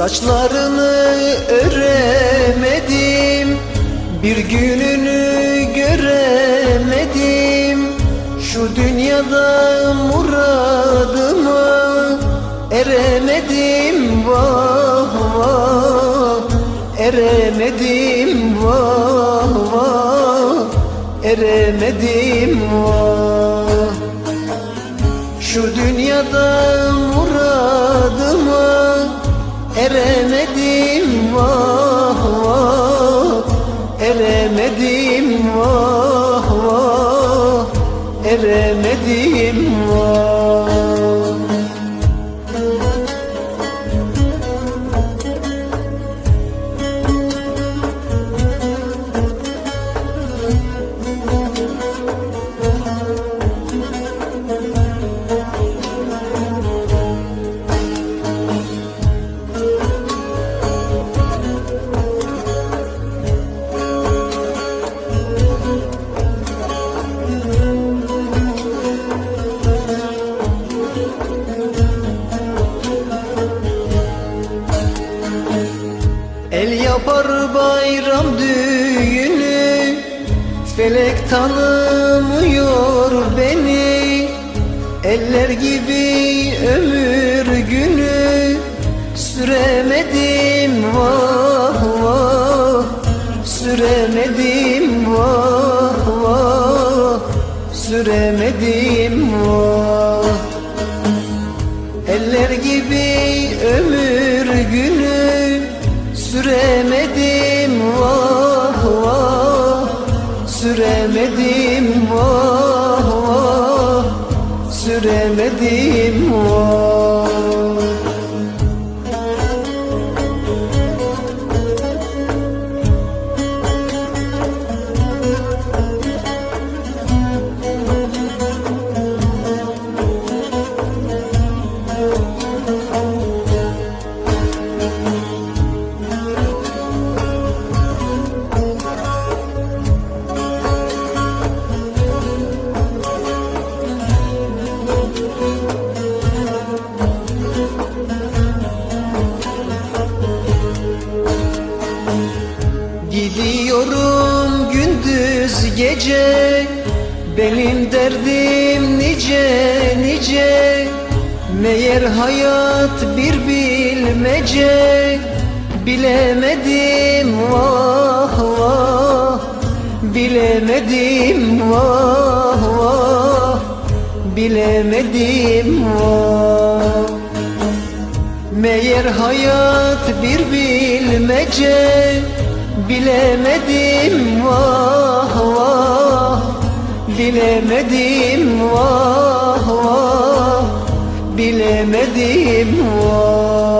Saçlarını öremedim Bir gününü göremedim. Şu dünyada muradıma Eremedim vah vah. Eremedim vah vah. Eremedim vah Eremedim vah Yapar bayram düğünü? Felek tanımıyor beni. Eller gibi ömür günü Süremedim vah vah. Süremedim vah vah. Süremedim Süremedim vah Gidiyorum gündüz gece. Benim derdim nice nice. Meğer hayat bir bilmece. Bilemedim vah vah. Bilemedim vah vah. Bilemedim vah. Meğer hayat bir bilmece Bilemedim vah vah. Bilemedim vah vah. Bilemedim vah